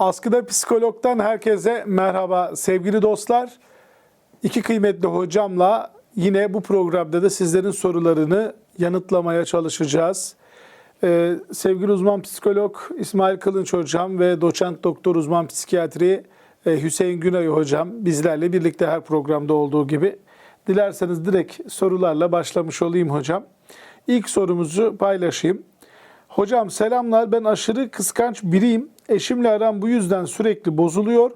Askıda Psikolog'dan herkese merhaba sevgili dostlar. İki kıymetli hocamla yine bu programda da sizlerin sorularını yanıtlamaya çalışacağız. Ee, sevgili uzman psikolog İsmail Kılınç hocam ve doçent doktor uzman psikiyatri e, Hüseyin Günay hocam bizlerle birlikte her programda olduğu gibi. Dilerseniz direkt sorularla başlamış olayım hocam. İlk sorumuzu paylaşayım. Hocam selamlar ben aşırı kıskanç biriyim. Eşimle aram bu yüzden sürekli bozuluyor.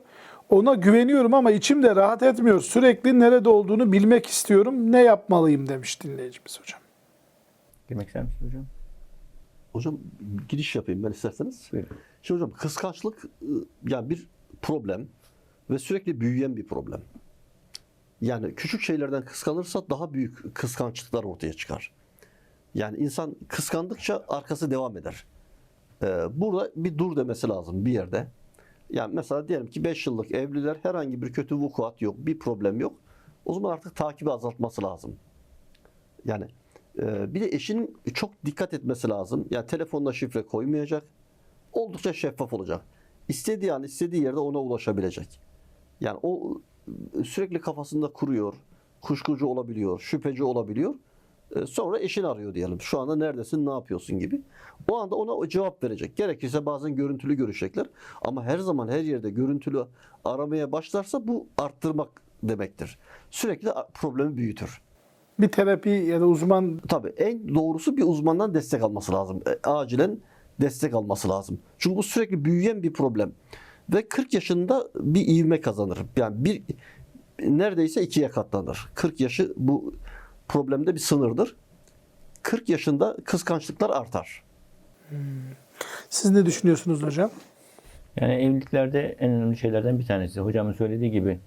Ona güveniyorum ama içim de rahat etmiyor. Sürekli nerede olduğunu bilmek istiyorum. Ne yapmalıyım demiş dinleyicimiz hocam. Girmek ister misiniz hocam? Hocam giriş yapayım ben isterseniz. Buyurun. Şimdi hocam kıskançlık ıı, yani bir problem ve sürekli büyüyen bir problem. Yani küçük şeylerden kıskanırsa daha büyük kıskançlıklar ortaya çıkar. Yani insan kıskandıkça arkası devam eder. Ee, burada bir dur demesi lazım bir yerde. Yani mesela diyelim ki 5 yıllık evliler herhangi bir kötü vukuat yok, bir problem yok. O zaman artık takibi azaltması lazım. Yani e, bir de eşinin çok dikkat etmesi lazım. Yani telefonda şifre koymayacak. Oldukça şeffaf olacak. İstediği an istediği yerde ona ulaşabilecek. Yani o sürekli kafasında kuruyor. Kuşkucu olabiliyor, şüpheci olabiliyor. E, Sonra eşini arıyor diyelim. Şu anda neredesin, ne yapıyorsun gibi. O anda ona o cevap verecek. Gerekirse bazen görüntülü görüşecekler. Ama her zaman her yerde görüntülü aramaya başlarsa bu arttırmak demektir. Sürekli problemi büyütür. Bir terapi ya da uzman Tabii en doğrusu bir uzmandan destek alması lazım. E, acilen destek alması lazım. Çünkü bu sürekli büyüyen bir problem. Ve 40 yaşında bir ivme kazanır. Yani bir neredeyse ikiye katlanır. 40 yaşı bu problemde bir sınırdır. 40 yaşında kıskançlıklar artar. siz ne düşünüyorsunuz hocam? Yani evliliklerde en önemli şeylerden bir tanesi. Hocamın söylediği gibi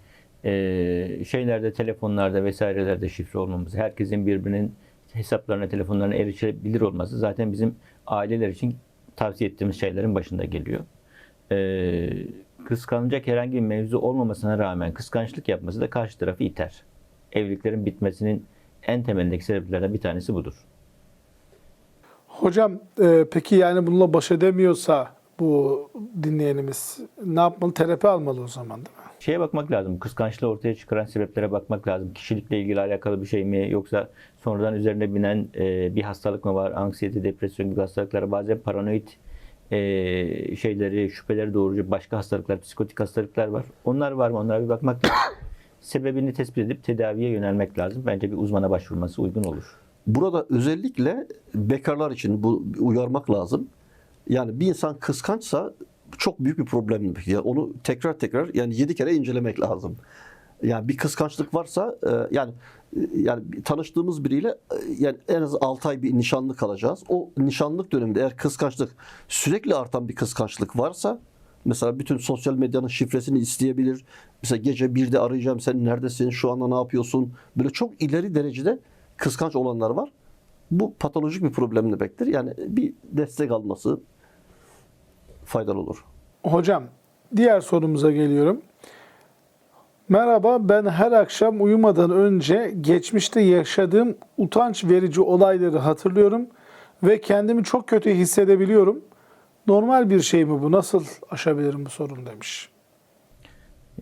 e, şeylerde, telefonlarda vesairelerde şifre olmaması, herkesin birbirinin hesaplarına, telefonlarına erişebilir olması zaten bizim aileler için tavsiye ettiğimiz şeylerin başında geliyor. E, kıskanacak herhangi bir mevzu olmamasına rağmen kıskançlık yapması da karşı tarafı iter. Evliliklerin bitmesinin en temelindeki sebeplerden bir tanesi budur. Hocam e, peki yani bununla baş edemiyorsa bu dinleyenimiz ne yapmalı? Terapi almalı o zaman değil mi? Şeye bakmak lazım. Kıskançlığı ortaya çıkaran sebeplere bakmak lazım. Kişilikle ilgili alakalı bir şey mi yoksa sonradan üzerine binen e, bir hastalık mı var? Anksiyete, depresyon gibi hastalıklar, bazen paranoid e, şeyleri, şüpheleri doğurucu başka hastalıklar, psikotik hastalıklar var. Onlar var mı? Onlara bir bakmak lazım. Sebebini tespit edip tedaviye yönelmek lazım. Bence bir uzmana başvurması uygun olur. Burada özellikle bekarlar için bu uyarmak lazım. Yani bir insan kıskançsa çok büyük bir problem. Yani onu tekrar tekrar yani yedi kere incelemek lazım. Yani bir kıskançlık varsa e, yani e, yani tanıştığımız biriyle e, yani en az 6 ay bir nişanlı kalacağız. O nişanlık döneminde eğer kıskançlık sürekli artan bir kıskançlık varsa mesela bütün sosyal medyanın şifresini isteyebilir. Mesela gece 1'de arayacağım sen neredesin şu anda ne yapıyorsun? Böyle çok ileri derecede kıskanç olanlar var. Bu patolojik bir problem demektir. Yani bir destek alması faydalı olur. Hocam diğer sorumuza geliyorum. Merhaba ben her akşam uyumadan önce geçmişte yaşadığım utanç verici olayları hatırlıyorum ve kendimi çok kötü hissedebiliyorum. Normal bir şey mi bu? Nasıl aşabilirim bu sorunu demiş.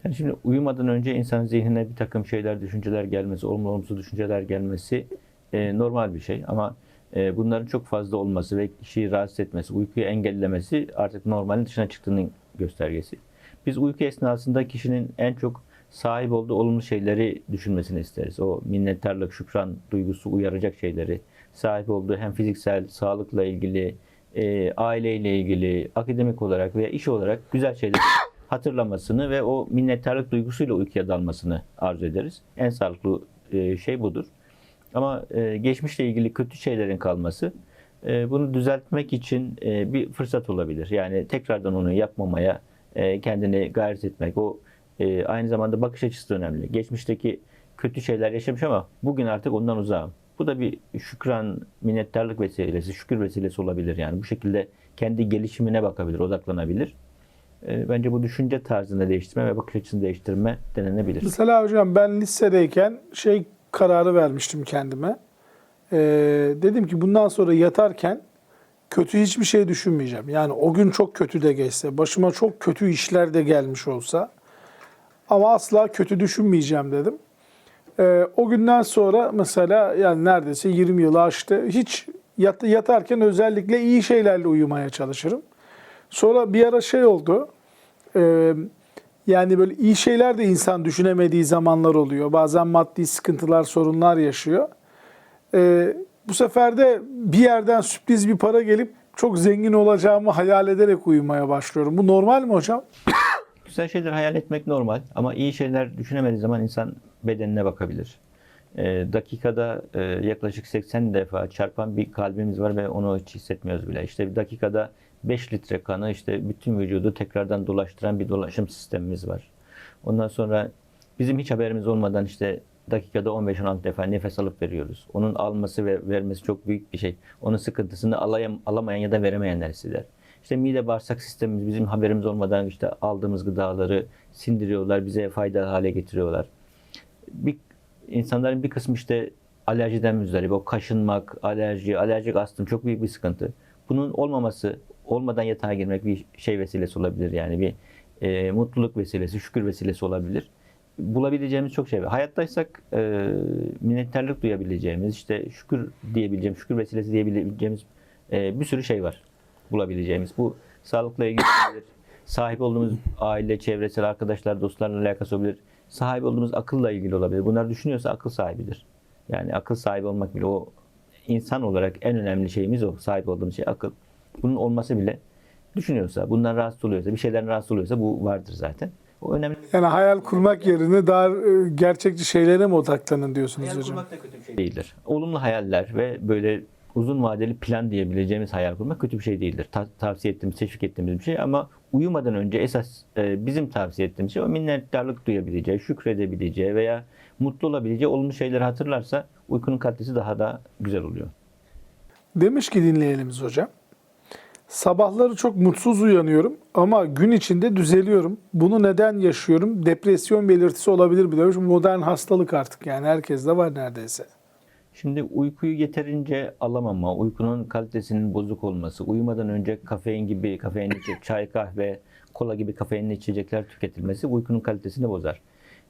Yani şimdi uyumadan önce insanın zihnine bir takım şeyler, düşünceler gelmesi, olumlu olumsuz düşünceler gelmesi e, normal bir şey. Ama e, bunların çok fazla olması ve kişiyi rahatsız etmesi, uykuyu engellemesi artık normalin dışına çıktığının göstergesi. Biz uyku esnasında kişinin en çok sahip olduğu olumlu şeyleri düşünmesini isteriz. O minnettarlık, şükran duygusu uyaracak şeyleri, sahip olduğu hem fiziksel, sağlıkla ilgili, e, aileyle ilgili, akademik olarak veya iş olarak güzel şeyler hatırlamasını ve o minnettarlık duygusuyla uykuya dalmasını arzu ederiz. En sağlıklı e, şey budur. Ama e, geçmişle ilgili kötü şeylerin kalması e, bunu düzeltmek için e, bir fırsat olabilir. Yani tekrardan onu yapmamaya e, kendini gayret etmek. O e, aynı zamanda bakış açısı da önemli. Geçmişteki kötü şeyler yaşamış ama bugün artık ondan uzağım. Bu da bir şükran, minnettarlık vesilesi, şükür vesilesi olabilir. Yani bu şekilde kendi gelişimine bakabilir, odaklanabilir. E, bence bu düşünce tarzını değiştirme ve bakış açısını değiştirme denenebilir. Mesela hocam ben lisedeyken şey kararı vermiştim kendime. Ee, dedim ki bundan sonra yatarken kötü hiçbir şey düşünmeyeceğim. Yani o gün çok kötü de geçse, başıma çok kötü işler de gelmiş olsa ama asla kötü düşünmeyeceğim dedim. Ee, o günden sonra mesela yani neredeyse 20 yılı aştı. Hiç yat, yatarken özellikle iyi şeylerle uyumaya çalışırım. Sonra bir ara şey oldu. Ee, yani böyle iyi şeyler de insan düşünemediği zamanlar oluyor. Bazen maddi sıkıntılar, sorunlar yaşıyor. Ee, bu sefer de bir yerden sürpriz bir para gelip çok zengin olacağımı hayal ederek uyumaya başlıyorum. Bu normal mi hocam? Güzel şeyler hayal etmek normal ama iyi şeyler düşünemediği zaman insan bedenine bakabilir. Ee, dakikada e, yaklaşık 80 defa çarpan bir kalbimiz var ve onu hiç hissetmiyoruz bile. İşte bir dakikada 5 litre kanı işte bütün vücudu tekrardan dolaştıran bir dolaşım sistemimiz var. Ondan sonra bizim hiç haberimiz olmadan işte dakikada 15-16 defa nefes alıp veriyoruz. Onun alması ve vermesi çok büyük bir şey. Onun sıkıntısını alayam, alamayan ya da veremeyenler hisseder. İşte mide bağırsak sistemimiz bizim haberimiz olmadan işte aldığımız gıdaları sindiriyorlar, bize faydalı hale getiriyorlar. Bir insanların bir kısmı işte alerjiden müzdarip. O kaşınmak, alerji, alerjik astım çok büyük bir sıkıntı. Bunun olmaması, olmadan yatağa girmek bir şey vesilesi olabilir. Yani bir e, mutluluk vesilesi, şükür vesilesi olabilir. Bulabileceğimiz çok şey var. Hayattaysak e, minnettarlık duyabileceğimiz, işte şükür diyebileceğimiz, şükür vesilesi diyebileceğimiz e, bir sürü şey var bulabileceğimiz. Bu sağlıkla ilgili olabilir. Sahip olduğumuz aile, çevresel arkadaşlar, dostlarla alakası olabilir. Sahip olduğumuz akılla ilgili olabilir. Bunları düşünüyorsa akıl sahibidir. Yani akıl sahibi olmak bile o insan olarak en önemli şeyimiz o. Sahip olduğumuz şey akıl. Bunun olması bile düşünüyorsa, bundan rahatsız oluyorsa, bir şeyden rahatsız oluyorsa bu vardır zaten. O önemli. Yani hayal kurmak yerine daha e, gerçekçi şeylere mi odaklanın diyorsunuz Hayal hocam? kurmak da kötü bir şey değildir. Olumlu hayaller ve böyle uzun vadeli plan diyebileceğimiz hayal kurmak kötü bir şey değildir. Ta- tavsiye ettiğimiz, teşvik ettiğimiz bir şey ama uyumadan önce esas e, bizim tavsiye ettiğimiz şey o minnettarlık duyabileceği, şükredebileceği veya mutlu olabileceği olumlu şeyleri hatırlarsa uykunun kalitesi daha da güzel oluyor. Demiş ki dinleyenimiz hocam. Sabahları çok mutsuz uyanıyorum ama gün içinde düzeliyorum. Bunu neden yaşıyorum? Depresyon belirtisi olabilir mi demiş. Modern hastalık artık yani herkeste var neredeyse. Şimdi uykuyu yeterince alamama, uykunun kalitesinin bozuk olması, uyumadan önce kafein gibi kafein içecek, çay, kahve, kola gibi kafeinli içecekler tüketilmesi uykunun kalitesini bozar.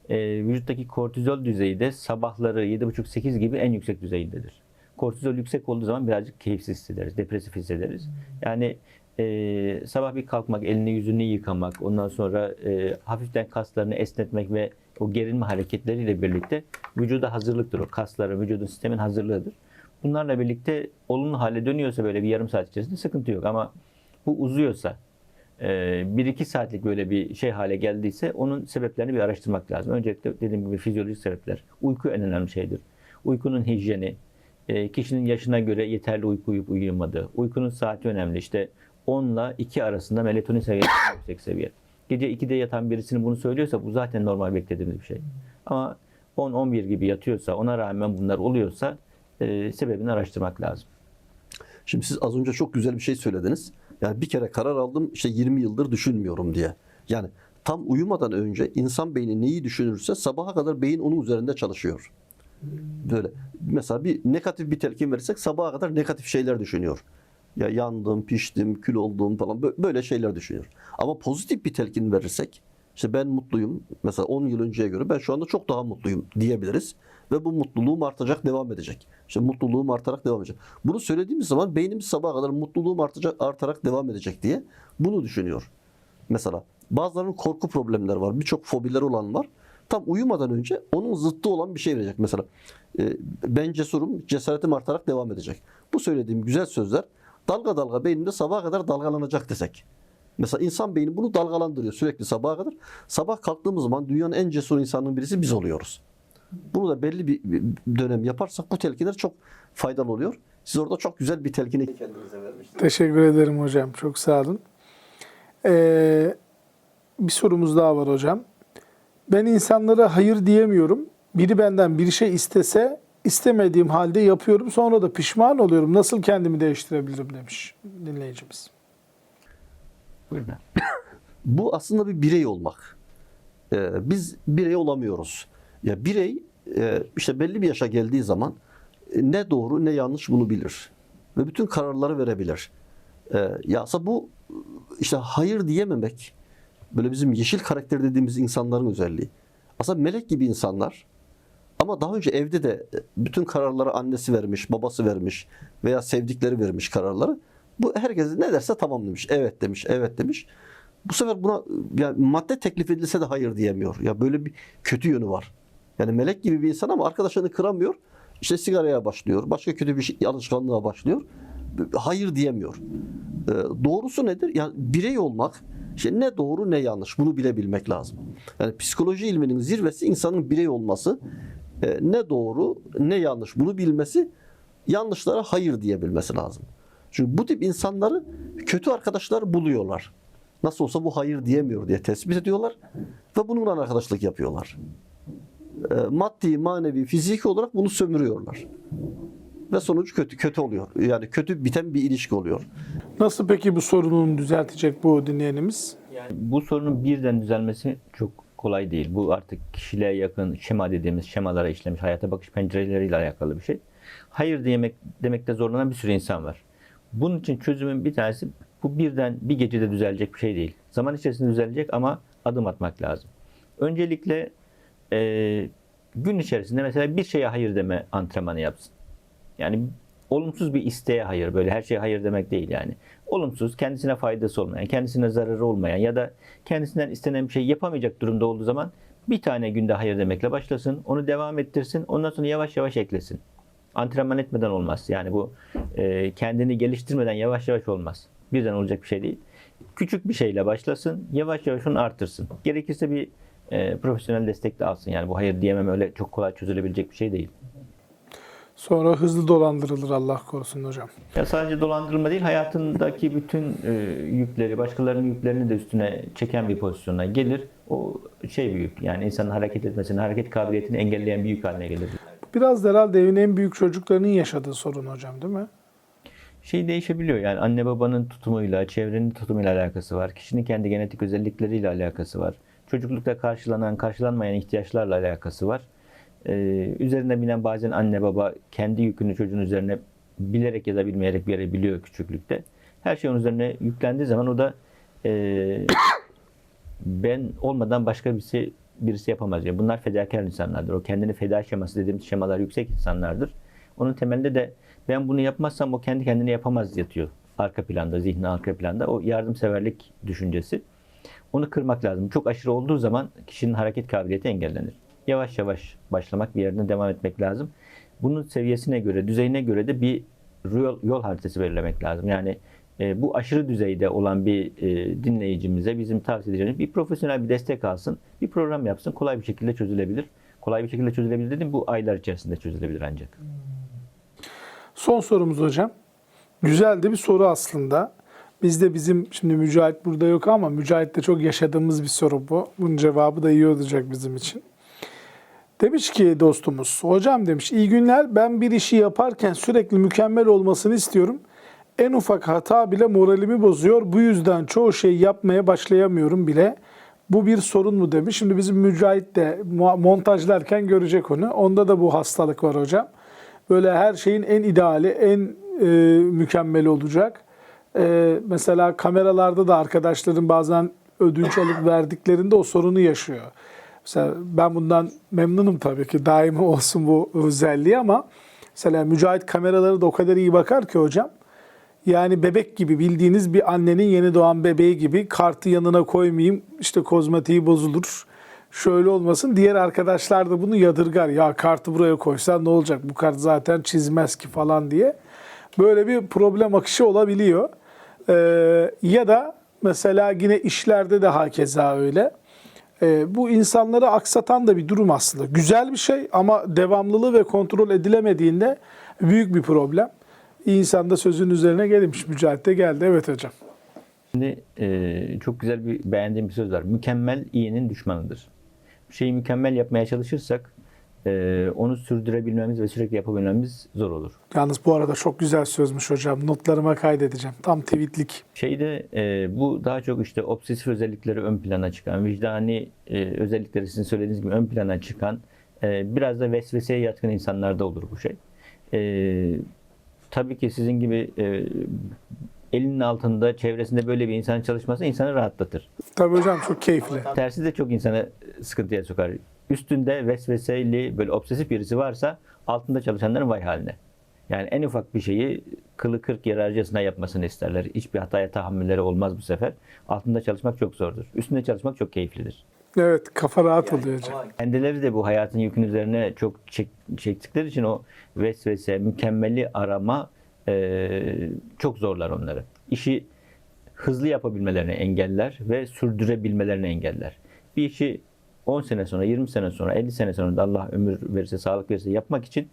Ee, vücuttaki kortizol düzeyi de sabahları 7,5-8 gibi en yüksek düzeyindedir. Kortizol yüksek olduğu zaman birazcık keyifsiz hissederiz, depresif hissederiz. Yani e, sabah bir kalkmak, elini yüzünü yıkamak, ondan sonra e, hafiften kaslarını esnetmek ve o gerilme hareketleriyle birlikte vücuda hazırlıktır. O kasların, vücudun sistemin hazırlığıdır. Bunlarla birlikte olumlu hale dönüyorsa böyle bir yarım saat içerisinde sıkıntı yok ama bu uzuyorsa, e, bir iki saatlik böyle bir şey hale geldiyse onun sebeplerini bir araştırmak lazım. Öncelikle dediğim gibi fizyolojik sebepler. Uyku en önemli şeydir. Uykunun hijyeni, e, kişinin yaşına göre yeterli uyku uyup uyuyamadığı, uykunun saati önemli. İşte 10 ile 2 arasında melatonin seviyesi yüksek seviye. Gece 2'de yatan birisinin bunu söylüyorsa bu zaten normal beklediğimiz bir şey. Ama 10-11 gibi yatıyorsa, ona rağmen bunlar oluyorsa e, sebebini araştırmak lazım. Şimdi siz az önce çok güzel bir şey söylediniz. Yani bir kere karar aldım işte 20 yıldır düşünmüyorum diye. Yani tam uyumadan önce insan beyni neyi düşünürse sabaha kadar beyin onun üzerinde çalışıyor. Böyle mesela bir negatif bir telkin verirsek sabaha kadar negatif şeyler düşünüyor. Ya yandım, piştim, kül oldum falan bö- böyle şeyler düşünüyor. Ama pozitif bir telkin verirsek işte ben mutluyum. Mesela 10 yıl önceye göre ben şu anda çok daha mutluyum diyebiliriz. Ve bu mutluluğum artacak, devam edecek. İşte mutluluğum artarak devam edecek. Bunu söylediğimiz zaman beynimiz sabaha kadar mutluluğum artacak, artarak devam edecek diye bunu düşünüyor. Mesela bazılarının korku problemleri var. Birçok fobileri olan var. Tam uyumadan önce onun zıttı olan bir şey verecek. Mesela e, ben cesurum, cesaretim artarak devam edecek. Bu söylediğim güzel sözler dalga dalga beynimde sabaha kadar dalgalanacak desek. Mesela insan beyni bunu dalgalandırıyor sürekli sabaha kadar. Sabah kalktığımız zaman dünyanın en cesur insanının birisi biz oluyoruz. Bunu da belli bir bir dönem yaparsak bu telkinler çok faydalı oluyor. Siz orada çok güzel bir telkini kendinize vermiştiniz. Teşekkür ederim hocam. Çok sağ olun. Ee, bir sorumuz daha var hocam. Ben insanlara hayır diyemiyorum. Biri benden bir şey istese istemediğim halde yapıyorum. Sonra da pişman oluyorum. Nasıl kendimi değiştirebilirim demiş dinleyicimiz. Bu aslında bir birey olmak. Ee, biz birey olamıyoruz. Ya birey e, işte belli bir yaşa geldiği zaman e, ne doğru ne yanlış bunu bilir. Ve bütün kararları verebilir. Ee, ya aslında bu işte hayır diyememek böyle bizim yeşil karakter dediğimiz insanların özelliği. Aslında melek gibi insanlar ama daha önce evde de bütün kararları annesi vermiş, babası vermiş veya sevdikleri vermiş kararları. Bu herkes ne derse tamam demiş. Evet demiş, evet demiş. Bu sefer buna yani madde teklif edilse de hayır diyemiyor. Ya böyle bir kötü yönü var. Yani melek gibi bir insan ama arkadaşlarını kıramıyor. İşte sigaraya başlıyor. Başka kötü bir şey, alışkanlığa başlıyor. Hayır diyemiyor. Ee, doğrusu nedir? Yani birey olmak işte ne doğru ne yanlış bunu bilebilmek lazım. Yani psikoloji ilminin zirvesi insanın birey olması. Ee, ne doğru ne yanlış bunu bilmesi, yanlışlara hayır diyebilmesi lazım. Çünkü bu tip insanları kötü arkadaşlar buluyorlar. Nasıl olsa bu hayır diyemiyor diye tespit ediyorlar ve bununla arkadaşlık yapıyorlar. Ee, maddi, manevi, fiziki olarak bunu sömürüyorlar. Ve sonuç kötü kötü oluyor. Yani kötü biten bir ilişki oluyor. Nasıl peki bu sorununu düzeltecek bu dinleyenimiz? Yani bu sorunun birden düzelmesi çok kolay değil. Bu artık kişiliğe yakın şema dediğimiz şemalara işlemiş hayata bakış pencereleriyle alakalı bir şey. Hayır demek demekte zorlanan bir sürü insan var. Bunun için çözümün bir tanesi bu birden bir gecede düzelecek bir şey değil. Zaman içerisinde düzelecek ama adım atmak lazım. Öncelikle e, gün içerisinde mesela bir şeye hayır deme antrenmanı yapsın. Yani olumsuz bir isteğe hayır, böyle her şeye hayır demek değil yani. Olumsuz, kendisine faydası olmayan, kendisine zararı olmayan ya da kendisinden istenen bir şey yapamayacak durumda olduğu zaman bir tane günde hayır demekle başlasın, onu devam ettirsin, ondan sonra yavaş yavaş eklesin. Antrenman etmeden olmaz. Yani bu e, kendini geliştirmeden yavaş yavaş olmaz. Birden olacak bir şey değil. Küçük bir şeyle başlasın, yavaş yavaş onu artırsın. Gerekirse bir e, profesyonel destek de alsın. Yani bu hayır diyemem öyle çok kolay çözülebilecek bir şey değil. Sonra hızlı dolandırılır Allah korusun hocam. Ya sadece dolandırılma değil, hayatındaki bütün e, yükleri, başkalarının yüklerini de üstüne çeken bir pozisyona gelir. O şey bir yük. Yani insanın hareket etmesini, hareket kabiliyetini engelleyen bir yük haline gelir. Biraz da herhalde evin en büyük çocuklarının yaşadığı sorun hocam değil mi? Şey değişebiliyor. Yani anne babanın tutumuyla, çevrenin tutumuyla alakası var. Kişinin kendi genetik özellikleriyle alakası var. Çocuklukta karşılanan, karşılanmayan ihtiyaçlarla alakası var. Ee, üzerine binen bazen anne baba kendi yükünü çocuğun üzerine bilerek ya da bilmeyerek verebiliyor küçüklükte. Her şey onun üzerine yüklendiği zaman o da e, ben olmadan başka birisi birisi yapamaz. Yani bunlar fedakar insanlardır. O kendini feda şeması dediğimiz şemalar yüksek insanlardır. Onun temelinde de ben bunu yapmazsam o kendi kendini yapamaz yatıyor. Arka planda, zihni arka planda. O yardımseverlik düşüncesi. Onu kırmak lazım. Çok aşırı olduğu zaman kişinin hareket kabiliyeti engellenir. Yavaş yavaş başlamak, bir yerden devam etmek lazım. Bunun seviyesine göre, düzeyine göre de bir yol, yol haritası belirlemek lazım. Yani e, bu aşırı düzeyde olan bir e, dinleyicimize bizim tavsiye edeceğimiz bir profesyonel bir destek alsın, bir program yapsın. Kolay bir şekilde çözülebilir. Kolay bir şekilde çözülebilir dedim. Bu aylar içerisinde çözülebilir ancak. Son sorumuz hocam. Güzel de bir soru aslında. Biz de bizim, şimdi Mücahit burada yok ama Mücahit'te çok yaşadığımız bir soru bu. Bunun cevabı da iyi olacak bizim için. Demiş ki dostumuz, hocam demiş iyi günler ben bir işi yaparken sürekli mükemmel olmasını istiyorum. En ufak hata bile moralimi bozuyor. Bu yüzden çoğu şey yapmaya başlayamıyorum bile. Bu bir sorun mu demiş. Şimdi bizim Mücahit de montajlarken görecek onu. Onda da bu hastalık var hocam. Böyle her şeyin en ideali, en e, mükemmeli olacak. E, mesela kameralarda da arkadaşların bazen ödünç alıp verdiklerinde o sorunu yaşıyor. Mesela ben bundan memnunum tabii ki daimi olsun bu özelliği ama mesela Mücahit kameraları da o kadar iyi bakar ki hocam. Yani bebek gibi bildiğiniz bir annenin yeni doğan bebeği gibi kartı yanına koymayayım işte kozmetiği bozulur. Şöyle olmasın. Diğer arkadaşlar da bunu yadırgar. Ya kartı buraya koysan ne olacak? Bu kart zaten çizmez ki falan diye. Böyle bir problem akışı olabiliyor. Ee, ya da mesela yine işlerde de hakeza öyle. Ee, bu insanları aksatan da bir durum aslında. Güzel bir şey ama devamlılığı ve kontrol edilemediğinde büyük bir problem. İnsan da sözün üzerine gelmiş. Mücahit de geldi. Evet hocam. Şimdi e, çok güzel bir beğendiğim bir söz var. Mükemmel iyinin düşmanıdır. Bir şeyi mükemmel yapmaya çalışırsak e, onu sürdürebilmemiz ve sürekli yapabilmemiz zor olur. Yalnız bu arada çok güzel sözmüş hocam. Notlarıma kaydedeceğim. Tam tweetlik. Şeyde e, bu daha çok işte obsesif özellikleri ön plana çıkan, vicdani e, özellikleri sizin söylediğiniz gibi ön plana çıkan, e, biraz da vesveseye yatkın insanlarda olur bu şey. E, tabii ki sizin gibi e, elinin altında, çevresinde böyle bir insanın çalışması insanı rahatlatır. Tabii hocam çok keyifli. Tersi de çok insanı sıkıntıya sokar. Üstünde vesveseli böyle obsesif birisi varsa altında çalışanların vay haline. Yani en ufak bir şeyi kılı kırk yararcasına yapmasını isterler. Hiçbir hataya tahammülleri olmaz bu sefer. Altında çalışmak çok zordur. Üstünde çalışmak çok keyiflidir. Evet kafa rahat oluyor hocam. Kendileri de bu hayatın yükün üzerine çok çek, çektikleri için o vesvese, mükemmeli arama eee, çok zorlar onları. İşi hızlı yapabilmelerini engeller ve sürdürebilmelerini engeller. Bir işi 10 sene sonra, 20 sene sonra, 50 sene sonra da Allah ömür verirse, sağlık verirse yapmak için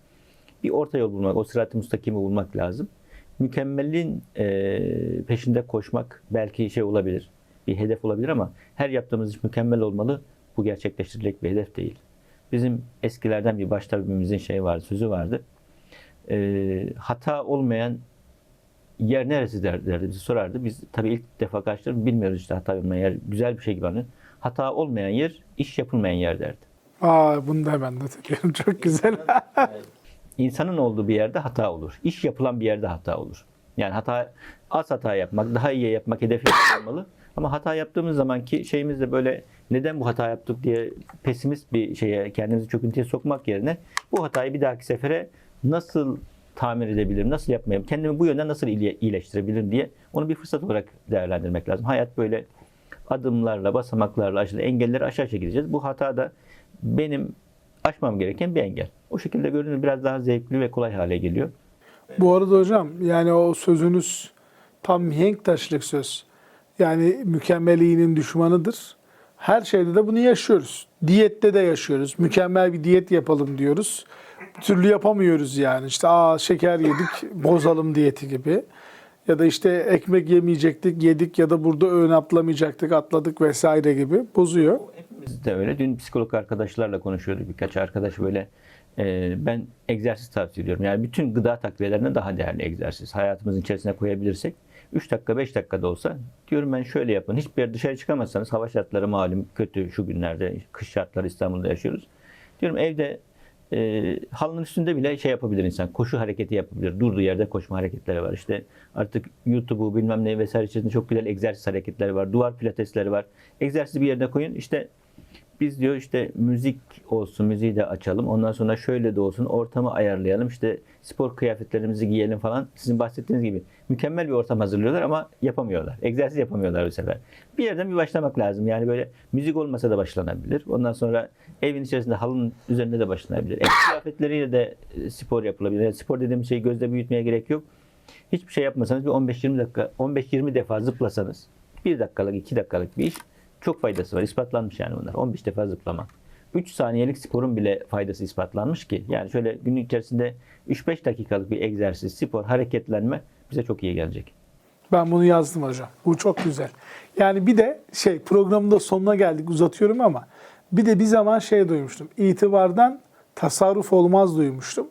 bir orta yol bulmak, o sırat-ı müstakimi bulmak lazım. Mükemmelin eee, peşinde koşmak belki şey olabilir, bir hedef olabilir ama her yaptığımız iş mükemmel olmalı. Bu gerçekleştirilecek bir hedef değil. Bizim eskilerden bir baş tabibimizin şey vardı, sözü vardı. Eee, hata olmayan yer neresi der- derdi, bizi sorardı. Biz tabii ilk defa karşılaştık, bilmiyoruz işte hata olmayan yer. Güzel bir şey gibi anlıyor. Hata olmayan yer, iş yapılmayan yer derdi. Aa bunu da hemen not ediyorum. Çok güzel. İnsanın olduğu bir yerde hata olur. İş yapılan bir yerde hata olur. Yani hata az hata yapmak, daha iyi yapmak hedef olmalı. Ama hata yaptığımız zaman ki şeyimiz de böyle neden bu hata yaptık diye pesimist bir şeye kendimizi çöküntüye sokmak yerine bu hatayı bir dahaki sefere nasıl tamir edebilirim, nasıl yapmayayım, kendimi bu yönden nasıl iyileştirebilirim diye onu bir fırsat olarak değerlendirmek lazım. Hayat böyle adımlarla, basamaklarla aşılı engelleri aşağı gideceğiz. Bu hata da benim aşmam gereken bir engel. O şekilde görünür biraz daha zevkli ve kolay hale geliyor. Bu arada hocam yani o sözünüz tam mihenk taşlık söz. Yani mükemmel iyinin düşmanıdır. Her şeyde de bunu yaşıyoruz. Diyette de yaşıyoruz. Mükemmel bir diyet yapalım diyoruz. Bir türlü yapamıyoruz yani. İşte aa şeker yedik bozalım diyeti gibi. Ya da işte ekmek yemeyecektik yedik ya da burada öğün atlamayacaktık atladık vesaire gibi bozuyor. Biz de öyle. Dün psikolog arkadaşlarla konuşuyorduk. Birkaç arkadaş böyle e, ben egzersiz tavsiye ediyorum. Yani bütün gıda takviyelerine daha değerli egzersiz. Hayatımızın içerisine koyabilirsek 3 dakika 5 dakika da olsa diyorum ben şöyle yapın. Hiçbir yer dışarı çıkamazsanız hava şartları malum kötü şu günlerde kış şartları İstanbul'da yaşıyoruz. Diyorum evde e, halının üstünde bile şey yapabilir insan. Koşu hareketi yapabilir. Durduğu yerde koşma hareketleri var. İşte artık YouTube'u bilmem ne vesaire içerisinde çok güzel egzersiz hareketleri var. Duvar pilatesleri var. Egzersizi bir yerine koyun. İşte biz diyor işte müzik olsun, müziği de açalım. Ondan sonra şöyle de olsun, ortamı ayarlayalım. İşte spor kıyafetlerimizi giyelim falan. Sizin bahsettiğiniz gibi mükemmel bir ortam hazırlıyorlar ama yapamıyorlar. Egzersiz yapamıyorlar bu sefer. Bir yerden bir başlamak lazım. Yani böyle müzik olmasa da başlanabilir. Ondan sonra evin içerisinde halının üzerinde de başlanabilir. Ev kıyafetleriyle de e, spor yapılabilir. Yani spor dediğim şeyi gözle büyütmeye gerek yok. Hiçbir şey yapmasanız bir 15-20 dakika, 15-20 defa zıplasanız, bir dakikalık, iki dakikalık bir iş çok faydası var. İspatlanmış yani bunlar. 15 defa zıplama. 3 saniyelik sporun bile faydası ispatlanmış ki. Yani şöyle günlük içerisinde 3-5 dakikalık bir egzersiz, spor, hareketlenme bize çok iyi gelecek. Ben bunu yazdım hocam. Bu çok güzel. Yani bir de şey programın da sonuna geldik uzatıyorum ama bir de bir zaman şey duymuştum. İtibardan tasarruf olmaz duymuştum.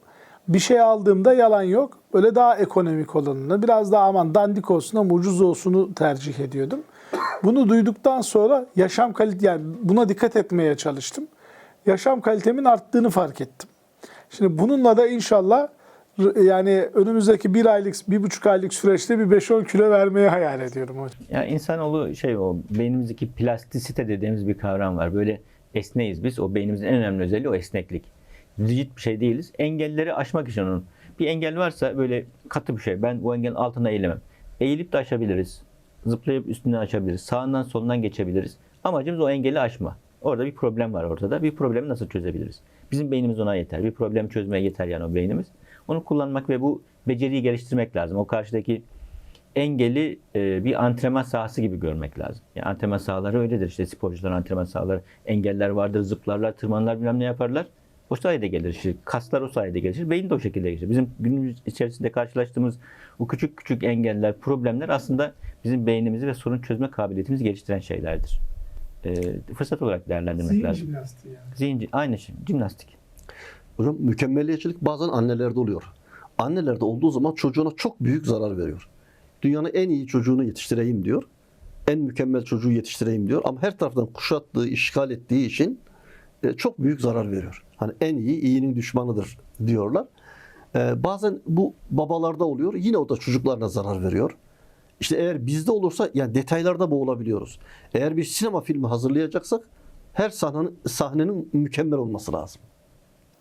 Bir şey aldığımda yalan yok. Böyle daha ekonomik olanını, biraz daha aman dandik olsun ama ucuz olsunu tercih ediyordum. Bunu duyduktan sonra yaşam kalite yani buna dikkat etmeye çalıştım. Yaşam kalitemin arttığını fark ettim. Şimdi bununla da inşallah yani önümüzdeki bir aylık, bir buçuk aylık süreçte bir 5-10 kilo vermeyi hayal ediyorum hocam. Ya insanoğlu şey o beynimizdeki plastisite dediğimiz bir kavram var. Böyle esneyiz biz. O beynimizin en önemli özelliği o esneklik. Rigid bir şey değiliz. Engelleri aşmak için onun. Bir engel varsa böyle katı bir şey. Ben bu engelin altına eğilemem. Eğilip de aşabiliriz. Zıplayıp üstünden aşabiliriz. Sağından solundan geçebiliriz. Amacımız o engeli aşma. Orada bir problem var ortada. Bir problemi nasıl çözebiliriz? Bizim beynimiz ona yeter. Bir problemi çözmeye yeter yani o beynimiz. Onu kullanmak ve bu beceriyi geliştirmek lazım. O karşıdaki engeli e, bir antrenman sahası gibi görmek lazım. Yani antrenman sahaları öyledir. İşte sporcuların antrenman sahaları, engeller vardır, zıplarlar, tırmanırlar, bilmem ne yaparlar. O sayede gelir. İşte kaslar o sayede gelişir. Beyin de o şekilde gelişir. Bizim günümüz içerisinde karşılaştığımız o küçük küçük engeller, problemler aslında bizim beynimizi ve sorun çözme kabiliyetimizi geliştiren şeylerdir. E, fırsat olarak değerlendirmek lazım. jimnastiği yani. Zihin, aynı şey. Jimnastik. Hocam mükemmeliyetçilik bazen annelerde oluyor. Annelerde olduğu zaman çocuğuna çok büyük zarar veriyor. Dünyanın en iyi çocuğunu yetiştireyim diyor. En mükemmel çocuğu yetiştireyim diyor. Ama her taraftan kuşattığı, işgal ettiği için e, çok büyük zarar veriyor. Hani en iyi iyinin düşmanıdır diyorlar. E, bazen bu babalarda oluyor. Yine o da çocuklarına zarar veriyor. İşte eğer bizde olursa yani detaylarda boğulabiliyoruz. Eğer bir sinema filmi hazırlayacaksak her sahnenin, sahnenin mükemmel olması lazım.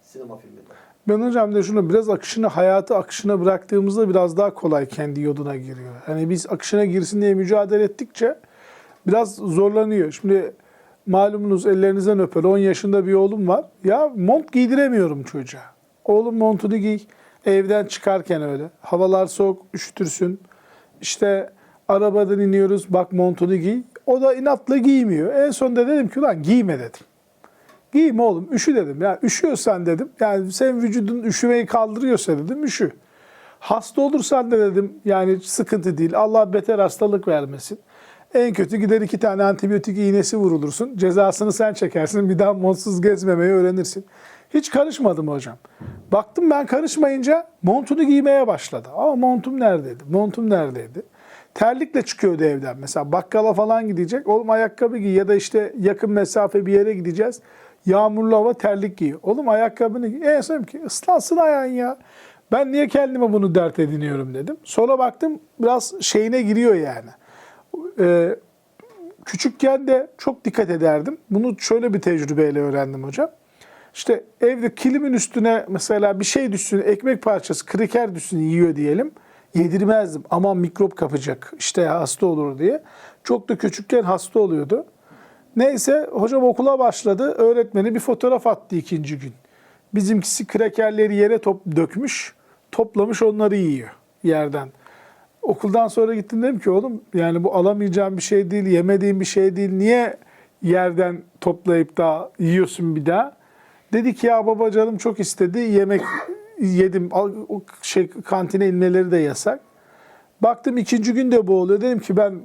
Sinema filminde. Ben hocam da şunu biraz akışını, hayatı akışına bıraktığımızda biraz daha kolay kendi yoluna giriyor. Hani biz akışına girsin diye mücadele ettikçe biraz zorlanıyor. Şimdi malumunuz ellerinizden öper 10 yaşında bir oğlum var. Ya mont giydiremiyorum çocuğa. Oğlum montunu giy. Evden çıkarken öyle. Havalar soğuk, üşütürsün. İşte arabadan iniyoruz bak montunu giy. O da inatla giymiyor. En sonunda dedim ki ulan giyme dedim. Giyme oğlum üşü dedim. Ya üşüyorsan dedim. Yani senin vücudun üşümeyi kaldırıyorsa dedim üşü. Hasta olursan da dedim yani sıkıntı değil. Allah beter hastalık vermesin. En kötü gider iki tane antibiyotik iğnesi vurulursun. Cezasını sen çekersin. Bir daha montsuz gezmemeyi öğrenirsin. Hiç karışmadım hocam. Baktım ben karışmayınca montunu giymeye başladı. Ama montum neredeydi? Montum neredeydi? Terlikle çıkıyordu evden. Mesela bakkala falan gidecek. Oğlum ayakkabı giy ya da işte yakın mesafe bir yere gideceğiz. Yağmurlu hava terlik giy. Oğlum ayakkabını giy. En son ki ıslansın ayağın ya. Ben niye kendime bunu dert ediniyorum dedim. Sonra baktım biraz şeyine giriyor yani. Ee, küçükken de çok dikkat ederdim. Bunu şöyle bir tecrübeyle öğrendim hocam. İşte evde kilimin üstüne mesela bir şey düşsün, ekmek parçası, kriker düşsün yiyor diyelim. Yedirmezdim. Aman mikrop kapacak, işte hasta olur diye. Çok da küçükken hasta oluyordu. Neyse hocam okula başladı. Öğretmeni bir fotoğraf attı ikinci gün. Bizimkisi krekerleri yere top dökmüş, toplamış onları yiyor yerden. Okuldan sonra gittim dedim ki oğlum yani bu alamayacağım bir şey değil, yemediğim bir şey değil. Niye yerden toplayıp da yiyorsun bir daha? Dedi ki ya baba canım çok istedi. Yemek yedim. O şey kantine inmeleri de yasak. Baktım ikinci gün de bu oluyor. Dedim ki ben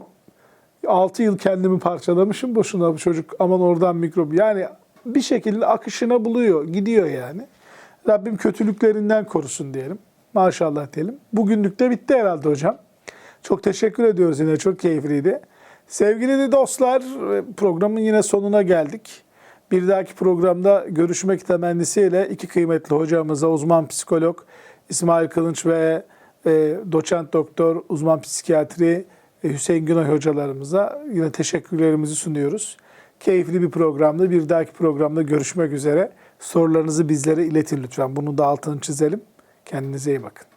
6 yıl kendimi parçalamışım boşuna bu çocuk aman oradan mikrop. Yani bir şekilde akışına buluyor, gidiyor yani. Rabbim kötülüklerinden korusun diyelim. Maşallah diyelim. Bugünlük de bitti herhalde hocam. Çok teşekkür ediyoruz yine çok keyifliydi. Sevgili dostlar programın yine sonuna geldik. Bir dahaki programda görüşmek temennisiyle iki kıymetli hocamıza uzman psikolog İsmail Kılınç ve e, doçent doktor uzman psikiyatri e, Hüseyin Günay hocalarımıza yine teşekkürlerimizi sunuyoruz. Keyifli bir programda bir dahaki programda görüşmek üzere. Sorularınızı bizlere iletin lütfen. Bunu da altını çizelim. Kendinize iyi bakın.